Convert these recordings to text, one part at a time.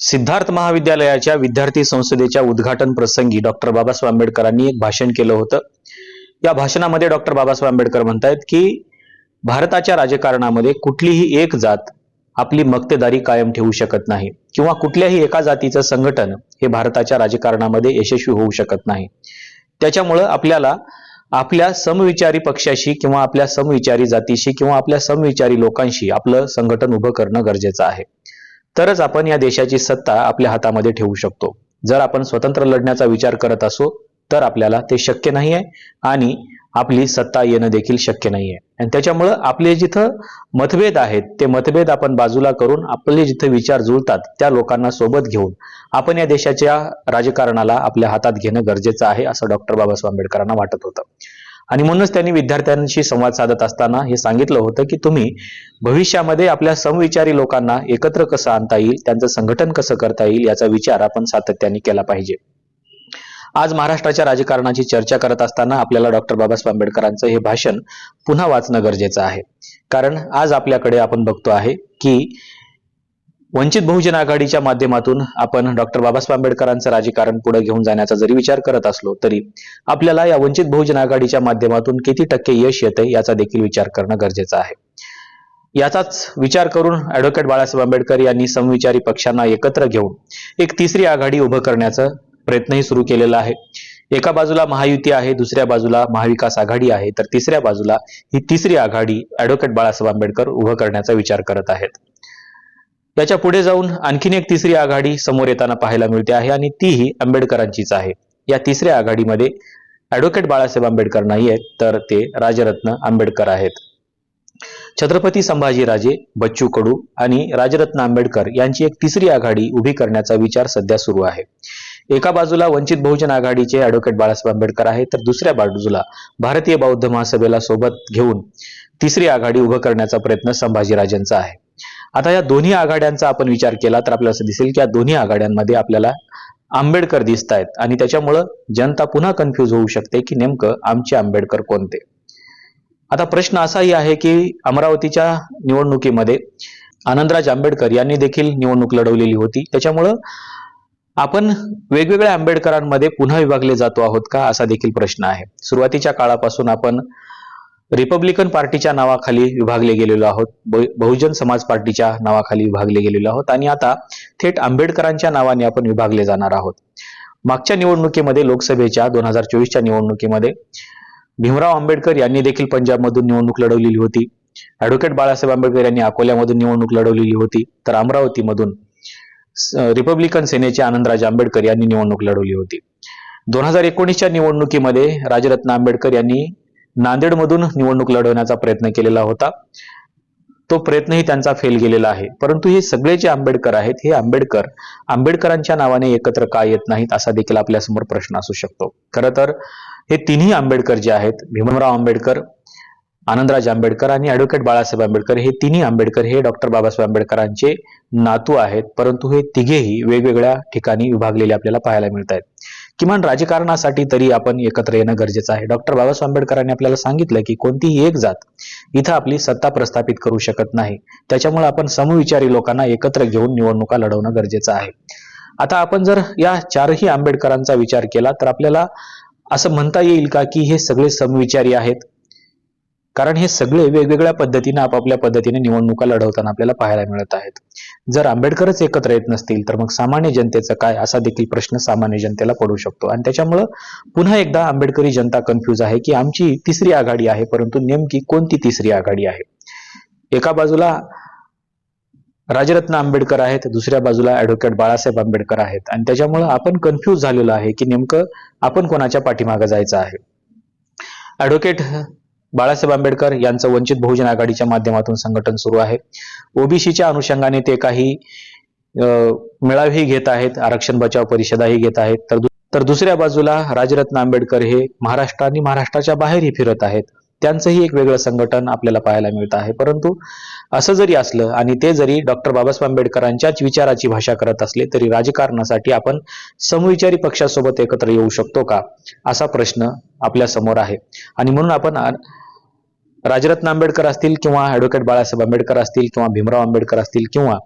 सिद्धार्थ महाविद्यालयाच्या विद्यार्थी संसदेच्या उद्घाटन प्रसंगी डॉक्टर बाबासाहेब आंबेडकरांनी एक भाषण केलं होतं. या भाषणामध्ये डॉक्टर बाबासाहेब आंबेडकर म्हणतायत की भारताच्या राजकारणामध्ये कुठलीही एक जात आपली मक्तेदारी कायम ठेवू शकत नाही किंवा कुठल्याही एका जातीचं संघटन हे भारताच्या राजकारणामध्ये यशस्वी होऊ शकत नाही. त्याच्यामुळं आपल्याला आपल्या समविचारी पक्षाशी किंवा आपल्या समविचारी जातीशी किंवा आपल्या समविचारी लोकांशी आपलं संघटन उभं करणं गरजेचं आहे. तरच आपण या देशाची सत्ता आपल्या हातामध्ये ठेवू शकतो. जर आपण स्वतंत्र लढण्याचा विचार करत असो तर आपल्याला ते शक्य नाही आहे आणि आपली सत्ता येणं देखील शक्य नाही आहे आणि त्याच्यामुळं आपले जिथं मतभेद आहेत ते मतभेद आपण बाजूला करून आपले जिथं विचार जुळतात त्या लोकांना सोबत घेऊन आपण या देशाच्या राजकारणाला आपल्या हातात घेणं गरजेचं आहे असं डॉक्टर बाबासाहेब आंबेडकरांना वाटत होतं. आणि म्हणूनच त्यांनी विद्यार्थ्यांशी संवाद साधत असताना हे सांगितलं होतं की तुम्ही भविष्यामध्ये आपल्या समविचारी लोकांना एकत्र कसं आणता येईल त्यांचं संघटन कसं करता येईल याचा विचार आपण सातत्याने केला पाहिजे. आज महाराष्ट्राच्या राजकारणाची चर्चा करत असताना आपल्याला डॉक्टर बाबासाहेब आंबेडकरांचं हे भाषण पुन्हा वाचणं गरजेचं आहे. कारण आज आपल्याकडे आपण बघतो आहे की वंचित बहुजन आघाडीच्या माध्यमातून आपण डॉक्टर बाबासाहेब आंबेडकरांचं राजकारण पुढे घेऊन जाण्याचा जरी विचार करत असलो तरी आपल्याला या वंचित बहुजन आघाडीच्या माध्यमातून किती टक्के यश येते याचा देखील विचार करणं गरजेचं आहे. याचाच विचार करून ऍडव्होकेट बाळासाहेब आंबेडकर यांनी समविचारी पक्षांना एकत्र घेऊन एक तिसरी आघाडी उभं करण्याचा प्रयत्नही सुरू केलेला आहे. एका बाजूला महायुती आहे दुसऱ्या बाजूला महाविकास आघाडी आहे तर तिसऱ्या बाजूला ही तिसरी आघाडी ऍडव्होकेट बाळासाहेब आंबेडकर उभं करण्याचा विचार करत आहेत. याच्यापुढे जाऊन आणखीन एक तिसरी आघाडी समोर येताना पाहायला मिळते आहे आणि तीही आंबेडकरांचीच आहे. या तिसऱ्या आघाडीमध्ये ऍडव्होकेट बाळासाहेब आंबेडकर नाही आहेत तर ते राजरत्न आंबेडकर आहेत. छत्रपती संभाजीराजे बच्चू कडू आणि राजरत्न आंबेडकर यांची एक तिसरी आघाडी उभी करण्याचा विचार सध्या सुरू आहे. एका बाजूला वंचित बहुजन आघाडीचे ऍडव्होकेट बाळासाहेब आंबेडकर आहेत तर दुसऱ्या बाजूला भारतीय बौद्ध महासभेला सोबत घेऊन तिसरी आघाडी उभं करण्याचा प्रयत्न संभाजीराजेंचा आहे. आता या दोन्ही आघाड्यांचा आपण विचार केला तर आपल्याला असं दिसेल की या दोन्ही आघाड्यांमध्ये आपल्याला आंबेडकर दिसत आहेत आणि त्याच्यामुळं जनता पुन्हा कन्फ्यूज होऊ शकते की नेमकं आमचे आंबेडकर कोणते? आता प्रश्न असाही आहे की अमरावतीच्या निवडणुकीमध्ये आनंदराज आंबेडकर यांनी देखील निवडणूक लढवलेली होती. त्याच्यामुळं आपण वेगवेगळ्या आंबेडकरांमध्ये पुन्हा विभागले जातो आहोत का असा देखील प्रश्न आहे. सुरुवातीच्या काळापासून आपण रिपब्लिकन पार्टीच्या नावाखाली विभागले गेलेलो आहोत. बहुजन समाज पार्टीच्या नावाखाली विभागले गेलेलो आहोत. आणि आता थेट आंबेडकरांच्या नावाने आपण विभागले जाणार आहोत. मागच्या निवडणुकीमध्ये लोकसभेच्या दोन हजार चोवीसच्या निवडणुकीमध्ये भीमराव आंबेडकर यांनी देखील पंजाबमधून निवडणूक लढवलेली होती. ऍडव्होकेट बाळासाहेब आंबेडकर यांनी अकोल्यामधून निवडणूक लढवलेली होती. तर अमरावतीमधून रिपब्लिकन सेनेचे आनंदराज आंबेडकर यांनी निवडणूक लढवली होती. दोन हजार एकोणीसच्या निवडणुकीमध्ये राजरत्न आंबेडकर यांनी नांदेडमधून निवडणूक लढवण्याचा प्रयत्न केलेला होता. तो प्रयत्नही त्यांचा फेल गेलेला आहे. परंतु हे सगळे जे आंबेडकर आहेत हे आंबेडकर आंबेडकरांच्या नावाने एकत्र का येत नाहीत असा देखील आपल्यासमोर प्रश्न असू शकतो. खरं तर हे तिन्ही आंबेडकर जे आहेत भीमराव आंबेडकर आनंदराज आंबेडकर आणि ऍडव्होकेट बाळासाहेब आंबेडकर हे तिन्ही आंबेडकर हे डॉक्टर बाबासाहेब आंबेडकरांचे नातू आहेत. परंतु हे तिघेही वेगवेगळ्या ठिकाणी विभागलेले आपल्याला पाहायला मिळत आहेत किमान राजकारणासाठी तरी आपण एकत्र येणं गरजेचं आहे. डॉक्टर बाबासाहेब आंबेडकरांनी आपल्याला सांगितलं की कोणतीही एक जात इथं आपली सत्ता प्रस्थापित करू शकत नाही. त्याच्यामुळे आपण समविचारी लोकांना एकत्र घेऊन निवडणुका लढवणं गरजेचं आहे. आता आपण जर या चारही आंबेडकरांचा विचार केला तर आपल्याला असं म्हणता येईल का की हे सगळे समविचारी आहेत? कारण हे सगळे वेगवेगळ्या पद्धतीने आपापल्या पद्धतीने निवडणुका लढवताना आपल्याला पाहायला मिळत आहेत. जर आंबेडकरच एकत्र येत नसतील तर मग सामान्य जनतेचं काय? असा देखील प्रश्न सामान्य जनतेला पडू शकतो. आणि त्याच्यामुळं पुन्हा एकदा आंबेडकरी जनता कन्फ्यूज आहे की आमची तिसरी आघाडी आहे परंतु नेमकी कोणती तिसरी आघाडी आहे? एका बाजूला राजरत्न आंबेडकर आहेत दुसऱ्या बाजूला ऍडव्होकेट बाळासाहेब आंबेडकर आहेत. आणि त्याच्यामुळं आपण कन्फ्यूज झालेलो आहे की नेमकं आपण कोणाच्या पाठीमागे जायचं आहे? ऍडव्होकेट बाळासाहेब आंबेडकर यांचं वंचित बहुजन आघाडीच्या माध्यमातून संघटन सुरू आहे. ओबीसीच्या अनुषंगाने ते काही अं, मेळावेही घेत आहेत आरक्षण बचाव परिषदाही घेत आहेत. तर तर दुसऱ्या बाजूला राजरत्न आंबेडकर हे महाराष्ट्र आणि महाराष्ट्राच्या बाहेरही फिरत आहेत. त्यांचंही एक वेगळं संघटन आपल्याला पाहायला मिळत आहे. परंतु असं जरी असलं आणि ते जरी डॉक्टर बाबासाहेब आंबेडकरांच्याच विचाराची भाषा करत असले तरी राजकारणासाठी आपण समविचारी पक्षासोबत एकत्र येऊ शकतो का? असा प्रश्न आपल्यासमोर आहे. आणि म्हणून आपण राजरत्न आंबेडकर असतील किंवा ऍडव्होकेट बाळासाहेब आंबेडकर असतील किंवा भीमराव आंबेडकर असतील किंवा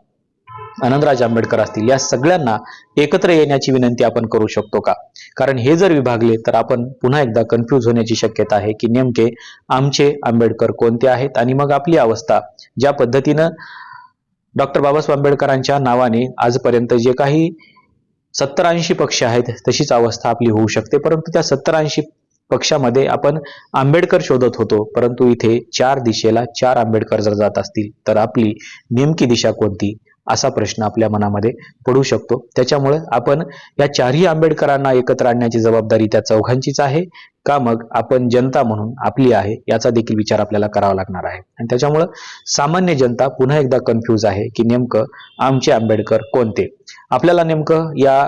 आनंदराज आंबेडकर असतील या सगळ्यांना एकत्र येण्याची विनंती आपण करू शकतो का? कारण हे जर विभागले तर आपण पुन्हा एकदा कन्फ्यूज होण्याची शक्यता आहे की नेमके आमचे आंबेडकर कोणते आहेत आणि मग आपली अवस्था ज्या पद्धतीनं डॉक्टर बाबासाहेब आंबेडकरांच्या नावाने आजपर्यंत जे काही सत्तर ऐंशी पक्ष आहेत तशीच अवस्था आपली होऊ शकते. परंतु त्या सत्तर ऐंशी पक्षामध्ये आपण आंबेडकर शोधत होतो परंतु इथे चार दिशेला चार आंबेडकर जर जात असतील तर आपली नेमकी दिशा कोणती? असा प्रश्न आपल्या मनामध्ये पडू शकतो. त्याच्यामुळे आपण या चारही आंबेडकरांना एकत्र आणण्याची जबाबदारी त्या चौघांचीच आहे का मग आपण जनता म्हणून आपली आहे याचा देखील विचार आपल्याला करावा लागणार आहे. आणि त्याच्यामुळं सामान्य जनता पुन्हा एकदा कन्फ्यूज आहे की नेमकं आमचे आंबेडकर कोणते? आपल्याला नेमकं या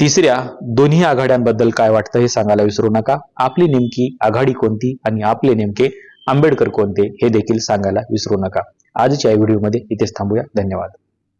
तिसऱ्या दोन्ही आघाड्यांबद्दल काय वाटतं हे सांगायला विसरू नका. आपली नेमकी आघाडी कोणती आणि आपले नेमके आंबेडकर कोणते हे देखील सांगायला विसरू नका. आजच्या या व्हिडिओमध्ये इथेच थांबूया. धन्यवाद.